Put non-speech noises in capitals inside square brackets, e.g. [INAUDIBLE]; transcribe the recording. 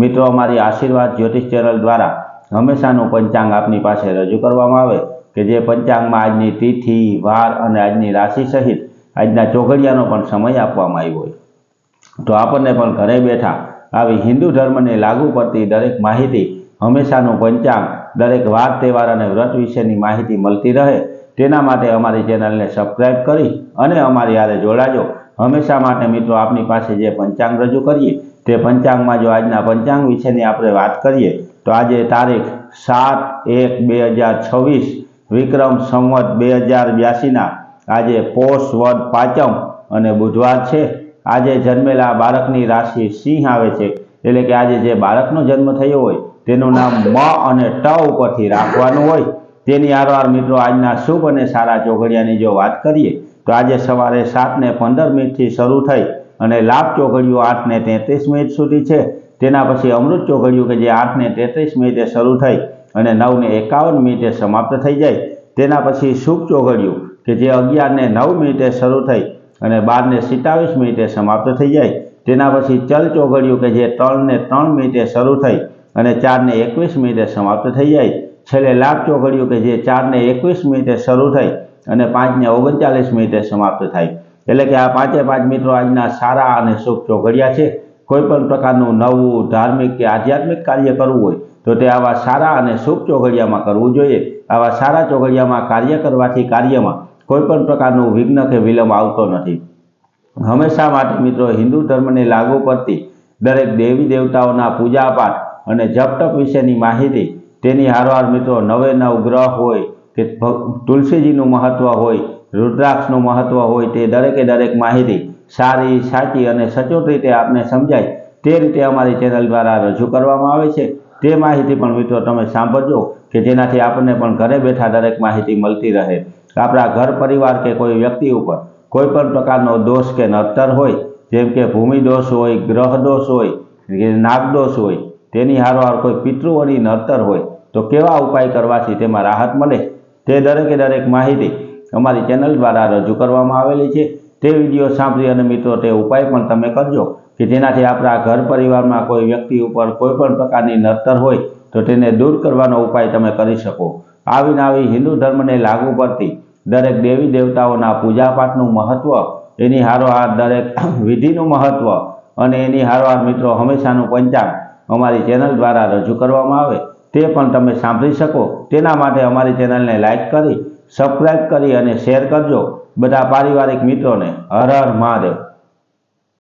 મિત્રો, અમારી આશીર્વાદ જ્યોતિષ ચેનલ દ્વારા હંમેશાનું પંચાંગ આપની પાસે રજૂ કરવામાં આવે કે જે પંચાંગમાં આજની તિથિ, વાર અને આજની રાશિ સહિત આજના ચોઘડિયાનો પણ સમય આપવામાં આવ્યો હોય તો આપણને પણ ઘરે બેઠા આવી હિન્દુ ધર્મને લાગુ પડતી દરેક માહિતી, હંમેશાનું પંચાંગ, દરેક વાર, તહેવાર અને વ્રત વિશેની માહિતી મળતી રહે તેના માટે અમારી ચેનલને સબસ્ક્રાઈબ કરી અને અમારી હારે જોડાજો. હંમેશા માટે મિત્રો, આપની પાસે જે પંચાંગ રજૂ કરીએ તે પંચાંગમાં જો આજના પંચાંગ વિશેની આપણે વાત કરીએ, તો આજે તારીખ સાત એક બે હજાર છવ્વીસ, વિક્રમ સંવત બે હજાર બ્યાસીના આજે પોષ વદ પાંચમ અને બુધવાર છે. આજે જન્મેલા બાળકની રાશિ સિંહ આવે છે. એટલે કે આજે જે બાળકનો જન્મ થયો હોય, તેનું નામ મ અને ટ ઉપરથી રાખવાનું હોય. તેની આરવાર મિત્રો આજના શુભ અને સારા ચોઘડિયાની જો વાત કરીએ, તો આજે સવારે સાત ને પંદર મિનિટથી શરૂ થઈ અને લાભ ચોઘડિયું આઠ ને તેત્રીસ મિનિટ સુધી છે. તેના પછી અમૃત ચોઘડિયું કે જે આઠ ને તેત્રીસ મિનિટે શરૂ થઈ અને નવ ને એકાવન મિનિટે સમાપ્ત થઈ જાય. તેના પછી શુભ ચોઘડિયું કે જે અગિયાર ને નવ મિનિટે શરૂ થઈ અને બાર ને સિત્તાવીસ મિનિટે સમાપ્ત થઈ જાય. તેના પછી ચલ ચોઘડિયું કે જે ત્રણ ને ત્રણ મિનિટે શરૂ થઈ અને ચાર ને એકવીસ મિનિટે સમાપ્ત થઈ જાય. છેલ્લે લાભ ચોઘડિયું કે જે ચાર ને એકવીસ મિનિટે શરૂ થઈ અને પાંચ ને ઓગણચાલીસ મિનિટે સમાપ્ત થાય. એટલે કે આ પાંચે પાંચ મિત્રો આજના સારા અને શુભ ચોઘડિયા છે. કોઈ પણ પ્રકારનું નવું ધાર્મિક કે આધ્યાત્મિક કાર્ય કરવું હોય, તો તે આવા સારા અને શુભ ચોઘડિયામાં કરવું જોઈએ. આવા સારા ચોઘડિયામાં કાર્ય કરવાથી કાર્યમાં કોઈ પણ પ્રકારનું વિઘ્ન કે વિલંબ આવતો નથી. હંમેશા માટે મિત્રો હિન્દુ ધર્મને લાગુ પડતી દરેક દેવી દેવતાઓના પૂજા પાઠ અને જપટપ વિશેની માહિતી, તેની હારવાર મિત્રો નવે નવ ગ્રહ હોય કે તુલસીજીનું મહત્વ હોય રુદ્રાક્ષનું મહત્વ હોય તે દરેકે દરેક માહિતી સારી, સાચી અને સચોટ રીતે આપને સમજાય તે રીતે અમારી ચેનલ દ્વારા રજૂ કરવામાં આવે છે. તે માહિતી પણ મિત્રો તમે સાંભળજો કે જેનાથી આપણને પણ ઘરે બેઠા દરેક માહિતી મળતી રહે. આપણા ઘર પરિવાર કે કોઈ વ્યક્તિ ઉપર કોઈ પણ પ્રકારનો દોષ કે નડતર હોય, જેમ કે ભૂમિ દોષ હોય, ગ્રહ દોષ હોય, કે નાગ દોષ હોય, તેની હારવાર કોઈ પિતૃઓની નડતર હોય, તો કેવા ઉપાય કરવાથી તેમાં રાહત મળે? તે દરેકે દરેક માહિતી અમારી ચેનલ દ્વારા રજૂ કરવામાં આવેલી છે. તે વીડિયો સાંભળી અને મિત્રો, તે ઉપાય પણ તમે કરજો. કે જેનાથી આપણા ઘર પરિવારમાં કોઈ વ્યક્તિ ઉપર કોઈ પણ પ્રકારની નડતર હોય, તો તેને દૂર કરવાનો ઉપાય તમે કરી શકો. આવીને આવી હિન્દુ ધર્મને લાગુ પડતી દરેક દેવી દેવતાઓના પૂજાપાઠનું મહત્વ, એની હારોહાર દરેક [COUGHS] વિધિનું મહત્વ અને એની હારોહાર મિત્રો હંમેશાનું પંચાંગ અમારી ચેનલ દ્વારા રજૂ કરવામાં આવે. તે પણ તમે સાંભળી શકો. તેના માટે અમારી ચેનલને લાઇક કરી સબસ્ક્રાઈબ કરી અને શેર કરજો. બધા પારિવારિક મિત્રોને હર હર મહાદેવ.